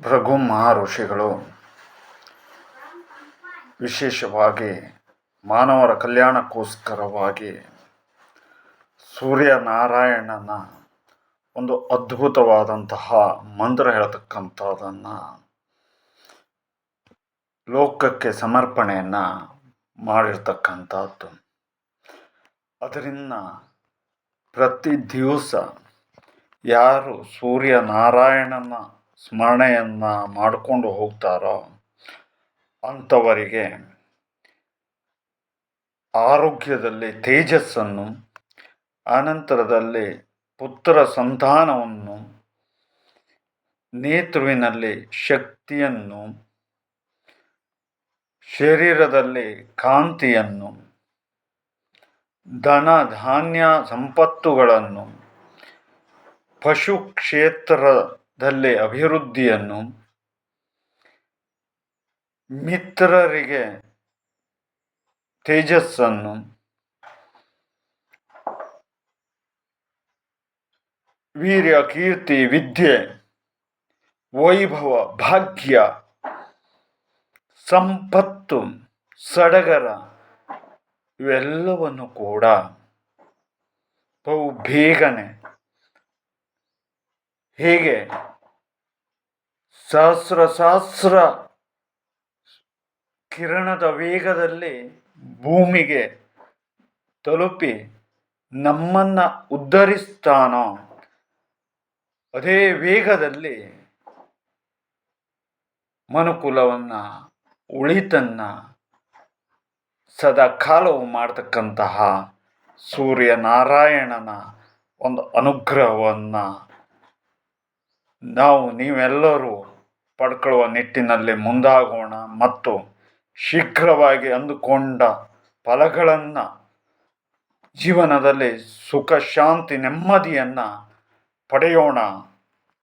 ಭೃಗು ಋಷಿಗಳು ವಿಶೇಷವಾಗಿ ಮಾನವರ ಕಲ್ಯಾಣಕ್ಕೋಸ್ಕರವಾಗಿ ಸೂರ್ಯನಾರಾಯಣನ ಒಂದು ಅದ್ಭುತವಾದಂತಹ ಮಂತ್ರ ಹೇಳ್ತಕ್ಕಂಥದ್ದನ್ನು ಲೋಕಕ್ಕೆ ಸಮರ್ಪಣೆಯನ್ನು ಮಾಡಿರ್ತಕ್ಕಂಥದ್ದು. ಅದರಿಂದ ಪ್ರತಿ ದಿವಸ ಯಾರು ಸೂರ್ಯನಾರಾಯಣನ ಸ್ಮರಣೆಯನ್ನು ಮಾಡಿಕೊಂಡು ಹೋಗ್ತಾರೋ ಅಂಥವರಿಗೆ ಆರೋಗ್ಯದಲ್ಲಿ ತೇಜಸ್ಸನ್ನು, ಅನಂತರದಲ್ಲಿ ಪುತ್ರ ಸಂತಾನವನ್ನು, ನೇತೃವಿನಲ್ಲಿ ಶಕ್ತಿಯನ್ನು, ಶರೀರದಲ್ಲಿ ಕಾಂತಿಯನ್ನು, ಧನ ಧಾನ್ಯ ಸಂಪತ್ತುಗಳನ್ನು ಪಶು ಕ್ಷೇತ್ರದಲ್ಲಿ ಅಭಿವೃದ್ಧಿಯನ್ನು ಮಿತ್ರರಿಗೆ ತೇಜಸ್ಸನ್ನು ವೀರ್ಯ, ಕೀರ್ತಿ, ವಿದ್ಯೆ, ವೈಭವ, ಭಾಗ್ಯ, ಸಂಪತ್ತು, ಸಡಗರ ಇವೆಲ್ಲವನ್ನು ಕೂಡ ಬಹು ಬೇಗನೆ ಹೇಗೆ ಸಹಸ್ರ ಸಹಸ್ರ ಕಿರಣದ ವೇಗದಲ್ಲಿ ಭೂಮಿಗೆ ತಲುಪಿ ನಮ್ಮನ್ನು ಉದ್ಧರಿಸ್ತಾನೋ. ಅದೇ ವೇಗದಲ್ಲಿ ಮನುಕುಲವನ್ನು, ಉಳಿತನ್ನ ಸದಾ ಕಾಲವು ಮಾಡ್ತಕ್ಕಂತಹ ಸೂರ್ಯನಾರಾಯಣನ ಒಂದು ಅನುಗ್ರಹವನ್ನು ನಾವು ನೀವೆಲ್ಲರೂ ಪಡ್ಕೊಳ್ಳುವ ನಿಟ್ಟಿನಲ್ಲಿ ಮುಂದಾಗೋಣ ಮತ್ತು ಶೀಘ್ರವಾಗಿ ಅಂದುಕೊಂಡ ಫಲಗಳನ್ನು ಜೀವನದಲ್ಲಿ ಸುಖ ಶಾಂತಿ ನೆಮ್ಮದಿಯನ್ನು ಪಡೆಯೋಣ.